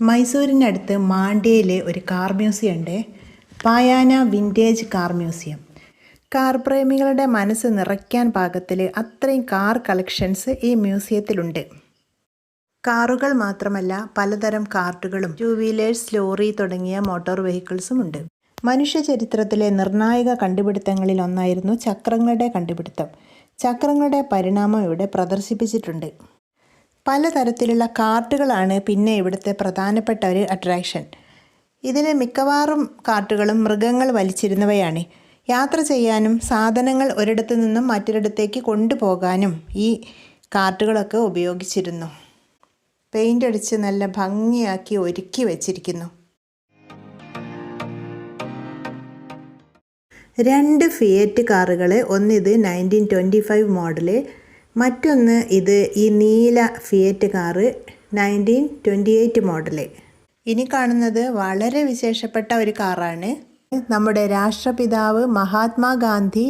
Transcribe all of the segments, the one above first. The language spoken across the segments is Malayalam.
മൈസൂരിനടുത്ത് മാണ്ഡ്യയിൽ ഒരു കാർ മ്യൂസിയം ഉണ്ട് പായാന വിന്റേജ് കാർ മ്യൂസിയം. കാർ പ്രേമികളുടെ മനസ്സ് നിറയ്ക്കാൻ പാകത്തിൽ അത്രയും കാർ കളക്ഷൻസ് ഈ മ്യൂസിയത്തിലുണ്ട്. കാറുകൾ മാത്രമല്ല പലതരം കാർട്ടുകളും ടു വീലേഴ്സ് ലോറി തുടങ്ങിയ മോട്ടോർ വെഹിക്കിൾസും ഉണ്ട്. മനുഷ്യ ചരിത്രത്തിലെ നിർണായക കണ്ടുപിടുത്തങ്ങളിൽ ഒന്നായിരുന്നു ചക്രങ്ങളുടെ കണ്ടുപിടുത്തം. ചക്രങ്ങളുടെ പരിണാമം ഇവിടെ പ്രദർശിപ്പിച്ചിട്ടുണ്ട്. പലതരത്തിലുള്ള കാർട്ടുകളാണ് പിന്നെ ഇവിടുത്തെ പ്രധാനപ്പെട്ട ഒരു അട്രാക്ഷൻ ഇതിലെ മിക്കവാറും കാർട്ടുകളും മൃഗങ്ങൾ വലിച്ചിരുന്നവയാണ്. യാത്ര ചെയ്യാനും സാധനങ്ങൾ ഒരിടത്തു നിന്നും മറ്റൊരിടത്തേക്ക് കൊണ്ടുപോകാനും ഈ കാർട്ടുകളൊക്കെ ഉപയോഗിച്ചിരുന്നു. പെയിന്റ് അടിച്ച് നല്ല ഭംഗിയാക്കി ഒരുക്കി വച്ചിരിക്കുന്നു. രണ്ട് ഫിയറ്റ് കാറുകൾ ഒന്നിത് നയന്റീൻ ട്വന്റി ഫൈവ് മോഡൽ മറ്റൊന്ന് ഇത് ഈ നീല Fiat car nineteen twenty eight model ഇനി കാണുന്നത് വളരെ വിശേഷപ്പെട്ട ഒരു കാറാണ്. നമ്മുടെ രാഷ്ട്രപിതാവ് മഹാത്മാഗാന്ധി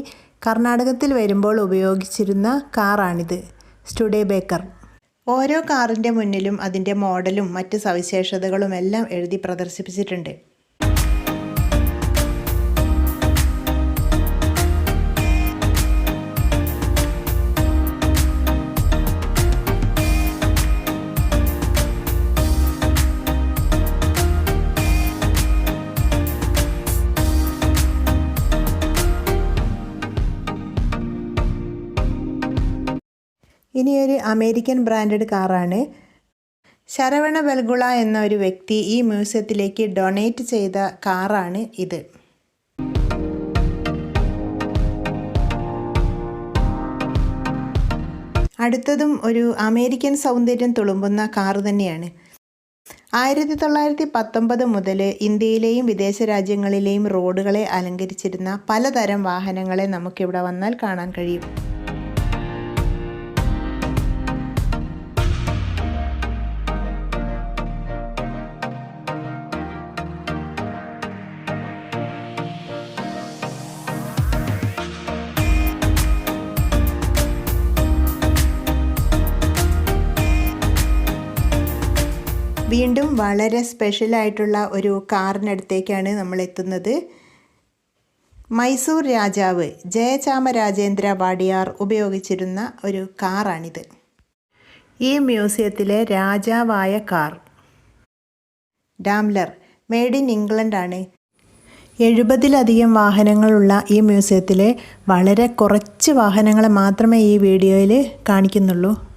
കർണാടകത്തിൽ വരുമ്പോൾ ഉപയോഗിച്ചിരുന്ന കാറാണിത് സ്റ്റുഡേ ബേക്കർ ഓരോ കാറിന്റെ മുന്നിലും അതിന്റെ മോഡലും മറ്റ് സവിശേഷതകളും എല്ലാം എഴുതി പ്രദർശിപ്പിച്ചിട്ടുണ്ട്. ഇനി ഒരു അമേരിക്കൻ ബ്രാൻഡഡ് കാറാണ്. ശരവണ ബൽഗുള എന്ന ഒരു വ്യക്തി ഈ മ്യൂസിയത്തിലേക്ക് ഡൊണേറ്റ് ചെയ്ത കാറാണ് ഇത്. അടുത്തതും ഒരു അമേരിക്കൻ സൗന്ദര്യം തുളുമ്പുന്ന കാറ് തന്നെയാണ്. ആയിരത്തി തൊള്ളായിരത്തി പത്തൊമ്പത് മുതൽ ഇന്ത്യയിലെയും വിദേശ രാജ്യങ്ങളിലെയും റോഡുകളെ അലങ്കരിച്ചിരുന്ന പലതരം വാഹനങ്ങളെ നമുക്കിവിടെ വന്നാൽ കാണാൻ കഴിയും. വീണ്ടും വളരെ സ്പെഷ്യലായിട്ടുള്ള ഒരു കാറിനടുത്തേക്കാണ് നമ്മൾ എത്തുന്നത് മൈസൂർ രാജാവ് ജയചാമരാജേന്ദ്ര വാടിയാർ ഉപയോഗിച്ചിരുന്ന ഒരു കാറാണിത്. ഈ മ്യൂസിയത്തിലെ രാജാവായ കാർ ഡാംലർ മെയ്ഡ് ഇൻ ഇംഗ്ലണ്ടാണ് എഴുപതിലധികം വാഹനങ്ങളുള്ള ഈ മ്യൂസിയത്തിലെ വളരെ കുറച്ച് വാഹനങ്ങളെ മാത്രമേ ഈ വീഡിയോയിൽ കാണിക്കുന്നുള്ളൂ.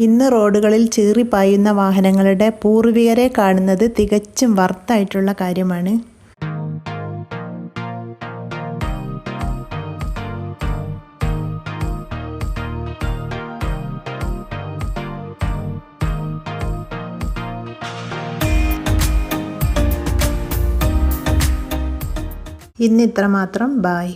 ഇന്ന് റോഡുകളിൽ ചീറിപ്പായുന്ന വാഹനങ്ങളുടെ പൂർവികരെ കാണുന്നത് തികച്ചും വർത്തായിട്ടുള്ള കാര്യമാണ്. ഇന്ന് ഇത്രമാത്രം ബായ്.